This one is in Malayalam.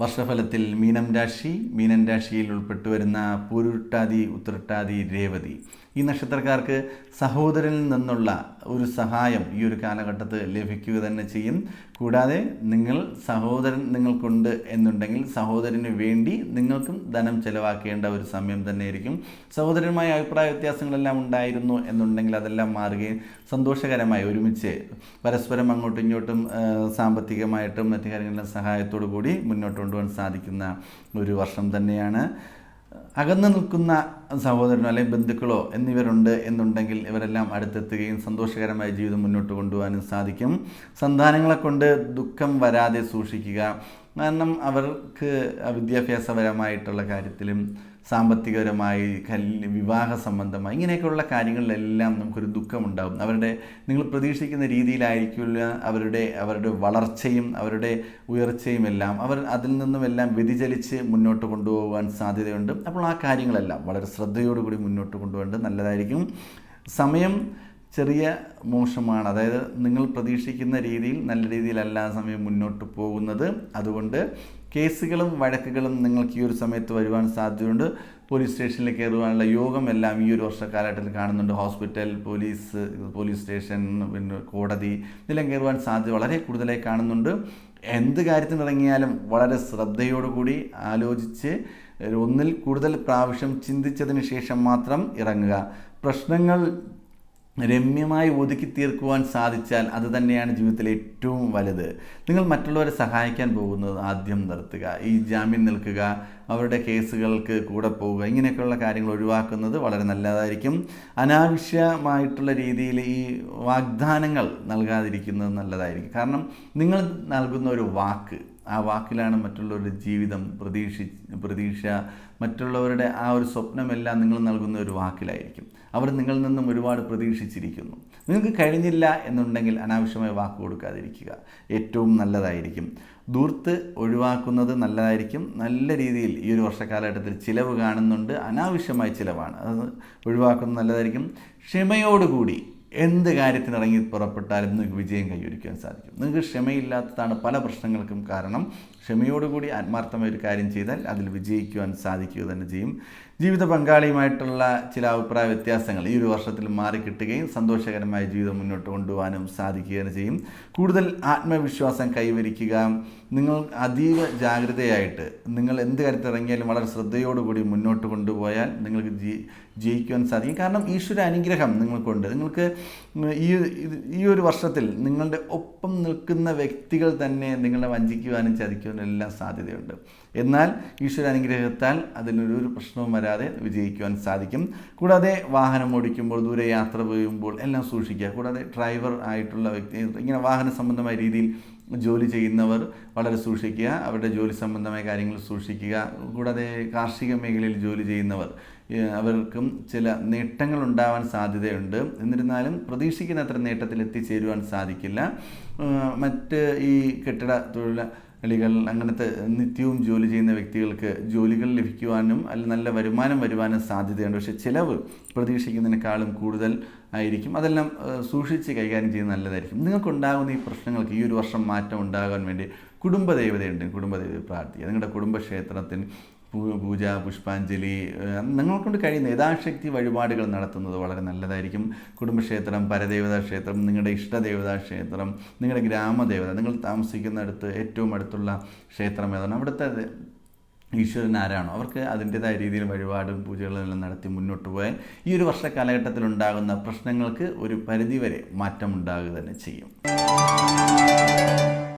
വർഷഫലത്തിൽ മീനം രാശി മീനം രാശിയിൽ ഉൾപ്പെട്ടു വരുന്ന പൂരുട്ടാതി ഉത്രട്ടാതി രേവതി. ഈ നക്ഷത്രക്കാർക്ക് സഹോദരനിൽ നിന്നുള്ള ഒരു സഹായം ഈ ഒരു കാലഘട്ടത്തിൽ ലഭിക്കുക തന്നെ ചെയ്യും. കൂടാതെ നിങ്ങൾ സഹോദരൻ നിങ്ങൾക്കുണ്ട് എന്നുണ്ടെങ്കിൽ സഹോദരന് വേണ്ടി നിങ്ങൾക്കും ധനം ചെലവാക്കേണ്ട ഒരു സമയം തന്നെയായിരിക്കും. സഹോദരനുമായി അഭിപ്രായ വ്യത്യാസങ്ങളെല്ലാം ഉണ്ടായിരുന്നു എന്നുണ്ടെങ്കിൽ അതെല്ലാം മാറുകയും സന്തോഷകരമായി ഒരുമിച്ച് പരസ്പരം അങ്ങോട്ടും ഇങ്ങോട്ടും സാമ്പത്തികമായിട്ടും മറ്റു കാര്യങ്ങളിലും സഹായത്തോടു കൂടി മുന്നോട്ട് കൊണ്ടുപോകാൻ സാധിക്കുന്ന ഒരു വർഷം തന്നെയാണ്. അകന്നു നിൽക്കുന്ന സഹോദരനോ അല്ലെങ്കിൽ ബന്ധുക്കളോ എന്നിവരുണ്ട് എന്നുണ്ടെങ്കിൽ ഇവരെല്ലാം അടുത്തെത്തുകയും സന്തോഷകരമായ ജീവിതം മുന്നോട്ട് കൊണ്ടുപോകാനും സാധിക്കും. സന്താനങ്ങളെ കൊണ്ട് ദുഃഖം വരാതെ സൂക്ഷിക്കുക. കാരണം അവർക്ക് വിദ്യാഭ്യാസപരമായിട്ടുള്ള കാര്യത്തിലും സാമ്പത്തികപരമായി വിവാഹ സംബന്ധമായി ഇങ്ങനെയൊക്കെയുള്ള കാര്യങ്ങളിലെല്ലാം നമുക്കൊരു ദുഃഖമുണ്ടാകും അവരുടെ നിങ്ങൾ പ്രതീക്ഷിക്കുന്ന രീതിയിലായിരിക്കില്ല അവരുടെ അവരുടെ വളർച്ചയും അവരുടെ ഉയർച്ചയും എല്ലാം. അവർ അതിൽ നിന്നും എല്ലാം വ്യതിചലിച്ച് മുന്നോട്ട് കൊണ്ടുപോകാൻ സാധ്യതയുണ്ട്. അപ്പോൾ ആ കാര്യങ്ങളെല്ലാം വളരെ ശ്രദ്ധയോടുകൂടി മുന്നോട്ട് കൊണ്ടുപോകേണ്ടത് നല്ലതായിരിക്കും. സമയം ചെറിയ മോശമാണ്. അതായത് നിങ്ങൾ പ്രതീക്ഷിക്കുന്ന രീതിയിൽ നല്ല രീതിയിലല്ല സമയം മുന്നോട്ട് പോകുന്നത്. അതുകൊണ്ട് കേസുകളും വഴക്കുകളും നിങ്ങൾക്ക് ഈ ഒരു സമയത്ത് വരുവാൻ സാധ്യതയുണ്ട്. പോലീസ് സ്റ്റേഷനിൽ കയറുവാനുള്ള യോഗം എല്ലാം ഈ ഒരു വർഷക്കാലഘട്ടത്തിൽ കാണുന്നുണ്ട്. ഹോസ്പിറ്റൽ പോലീസ് പോലീസ് സ്റ്റേഷൻ പിന്നെ കോടതി ഇതെല്ലാം കയറുവാൻ സാധ്യത വളരെ കൂടുതലായി കാണുന്നുണ്ട്. എന്ത് കാര്യത്തിനിറങ്ങിയാലും വളരെ ശ്രദ്ധയോടുകൂടി ആലോചിച്ച് ഒന്നിൽ കൂടുതൽ പ്രാവശ്യം ചിന്തിച്ചതിന് ശേഷം മാത്രം ഇറങ്ങുക. പ്രശ്നങ്ങൾ രമ്യമായി ഒതുക്കി തീർക്കുവാൻ സാധിച്ചാൽ അത് തന്നെയാണ് ജീവിതത്തിലെ ഏറ്റവും വലുത്. നിങ്ങൾ മറ്റുള്ളവരെ സഹായിക്കാൻ പോകുന്നത് ആദ്യം നിർത്തുക. ഈ ജാമ്യം നിൽക്കുക അവരുടെ കേസുകൾക്ക് കൂടെ പോവുക ഇങ്ങനെയൊക്കെയുള്ള കാര്യങ്ങൾ ഒഴിവാക്കുന്നത് വളരെ നല്ലതായിരിക്കും. അനാവശ്യമായിട്ടുള്ള രീതിയിൽ ഈ വാഗ്ദാനങ്ങൾ നൽകാതിരിക്കുന്നത് നല്ലതായിരിക്കും. കാരണം നിങ്ങൾ നൽകുന്ന ഒരു വാക്ക് ആ വാക്കിലാണ് മറ്റുള്ളവരുടെ ജീവിതം പ്രതീക്ഷ പ്രതീക്ഷ മറ്റുള്ളവരുടെ ആ ഒരു സ്വപ്നമെല്ലാം നിങ്ങൾ നൽകുന്ന ഒരു വാക്കിലായിരിക്കും. അവർ നിങ്ങളിൽ നിന്നും ഒരുപാട് പ്രതീക്ഷിച്ചിരിക്കുന്നു. നിങ്ങൾക്ക് കഴിഞ്ഞില്ല എന്നുണ്ടെങ്കിൽ അനാവശ്യമായ വാക്ക് കൊടുക്കാതിരിക്കുക. ഏറ്റവും നല്ലതായിരിക്കും. ദൂർത്ത് ഒഴിവാക്കുന്നത് നല്ലതായിരിക്കും. നല്ല രീതിയിൽ ഈ ഒരു വർഷക്കാലഘട്ടത്തിൽ ചിലവ് കാണുന്നുണ്ട്. അനാവശ്യമായ ചിലവാണ്. അത് ഒഴിവാക്കുന്നത് നല്ലതായിരിക്കും. ക്ഷമയോടുകൂടി എന്ത് കാര്യത്തിന് ഇറങ്ങി പുറപ്പെട്ടാലും നിങ്ങൾക്ക് വിജയം കൈവരിക്കാൻ സാധിക്കും. നിങ്ങൾക്ക് ക്ഷമയില്ലാത്തതാണ് പല പ്രശ്നങ്ങൾക്കും കാരണം. ക്ഷമയോടുകൂടി ആത്മാർത്ഥമായ ഒരു കാര്യം ചെയ്താൽ അതിൽ വിജയിക്കുവാൻ സാധിക്കുക തന്നെ ചെയ്യും. ജീവിത പങ്കാളിയുമായിട്ടുള്ള ചില അഭിപ്രായ വ്യത്യാസങ്ങൾ ഈ ഒരു വർഷത്തിൽ മാറിക്കിട്ടുകയും സന്തോഷകരമായ ജീവിതം മുന്നോട്ട് കൊണ്ടുപോകാനും സാധിക്കുകയും ചെയ്യും. കൂടുതൽ ആത്മവിശ്വാസം കൈവരിക്കുക. നിങ്ങൾ അതീവ ജാഗ്രതയായിട്ട് നിങ്ങൾ എന്ത് കാര്യത്തിൽ ഇറങ്ങിയാലും വളരെ ശ്രദ്ധയോടുകൂടി മുന്നോട്ട് കൊണ്ടുപോയാൽ നിങ്ങൾക്ക് ജയിക്കുവാൻ സാധിക്കും. കാരണം ഈശ്വര അനുഗ്രഹം നിങ്ങൾക്കുണ്ട്. നിങ്ങൾക്ക് ഈ ഈ ഒരു വർഷത്തിൽ നിങ്ങളുടെ ഒപ്പം നിൽക്കുന്ന വ്യക്തികൾ തന്നെ നിങ്ങളെ വഞ്ചിക്കുവാനും ചതിക്കുവാനും എല്ലാം സാധ്യതയുണ്ട്. എന്നാൽ ഈശ്വര അനുഗ്രഹത്താൽ അതിനൊരു പ്രശ്നവും വരാതെ വിജയിക്കുവാൻ സാധിക്കും. കൂടാതെ വാഹനം ഓടിക്കുമ്പോൾ ദൂരെ യാത്ര ചെയ്യുമ്പോൾ എല്ലാം സൂക്ഷിക്കുക. കൂടാതെ ഡ്രൈവർ ആയിട്ടുള്ള വ്യക്തി ഇങ്ങനെ വാഹന സംബന്ധമായ രീതിയിൽ ജോലി ചെയ്യുന്നവർ വളരെ സൂക്ഷിക്കുക അവരുടെ ജോലി സംബന്ധമായ കാര്യങ്ങൾ സൂക്ഷിക്കുക. കൂടാതെ കാർഷിക മേഖലയിൽ ജോലി ചെയ്യുന്നവർ അവർക്കും ചില നേട്ടങ്ങൾ ഉണ്ടാവാൻ സാധ്യതയുണ്ട്. എന്നിരുന്നാലും പ്രതീക്ഷിക്കുന്ന അത്ര നേട്ടത്തിൽ എത്തിച്ചേരുവാൻ സാധിക്കില്ല. മറ്റ് ഈ കെട്ടിട തൊഴിലാളികൾ അങ്ങനത്തെ നിത്യവും ജോലി ചെയ്യുന്ന വ്യക്തികൾക്ക് ജോലികൾ ലഭിക്കുവാനും അല്ലെങ്കിൽ നല്ല വരുമാനം വരുവാനും സാധ്യതയുണ്ട്. പക്ഷേ ചിലവ് പ്രതീക്ഷിക്കുന്നതിനേക്കാളും കൂടുതൽ ആയിരിക്കും. അതെല്ലാം സൂക്ഷിച്ച് കൈകാര്യം ചെയ്യുന്നത് നല്ലതായിരിക്കും. നിങ്ങൾക്കുണ്ടാകുന്ന ഈ പ്രശ്നങ്ങൾക്ക് ഈ ഒരു വർഷം മാറ്റം ഉണ്ടാകാൻ വേണ്ടി കുടുംബദേവതയുണ്ട്. കുടുംബദേവത പ്രാർത്ഥിക്കുക. നിങ്ങളുടെ കുടുംബക്ഷേത്രത്തിന് പൂജ പുഷ്പാഞ്ജലി നിങ്ങൾക്കൊണ്ട് കഴിയുന്ന യഥാശക്തി വഴിപാടുകൾ നടത്തുന്നത് വളരെ നല്ലതായിരിക്കും. കുടുംബക്ഷേത്രം പരദേവതാ ക്ഷേത്രം നിങ്ങളുടെ ഇഷ്ടദേവതാ ക്ഷേത്രം നിങ്ങളുടെ ഗ്രാമദേവത നിങ്ങൾ താമസിക്കുന്ന താമസിക്കുന്നിടത്ത് ഏറ്റവും അടുത്തുള്ള ക്ഷേത്രം ഏതാണ്? അവിടുത്തെ ഈശ്വരൻ ആരാണോ? അവർക്ക് അതിന്റെതായ രീതിയിൽ വഴിപാടും പൂജകളെല്ലാം നടത്തി മുന്നോട്ട് പോയാൽ ഈ ഒരു വർഷ കാലഘട്ടത്തിൽ ഉണ്ടാകുന്ന പ്രശ്നങ്ങൾക്ക് ഒരു പരിധിവരെ മാറ്റം ഉണ്ടാകുക തന്നെ ചെയ്യും.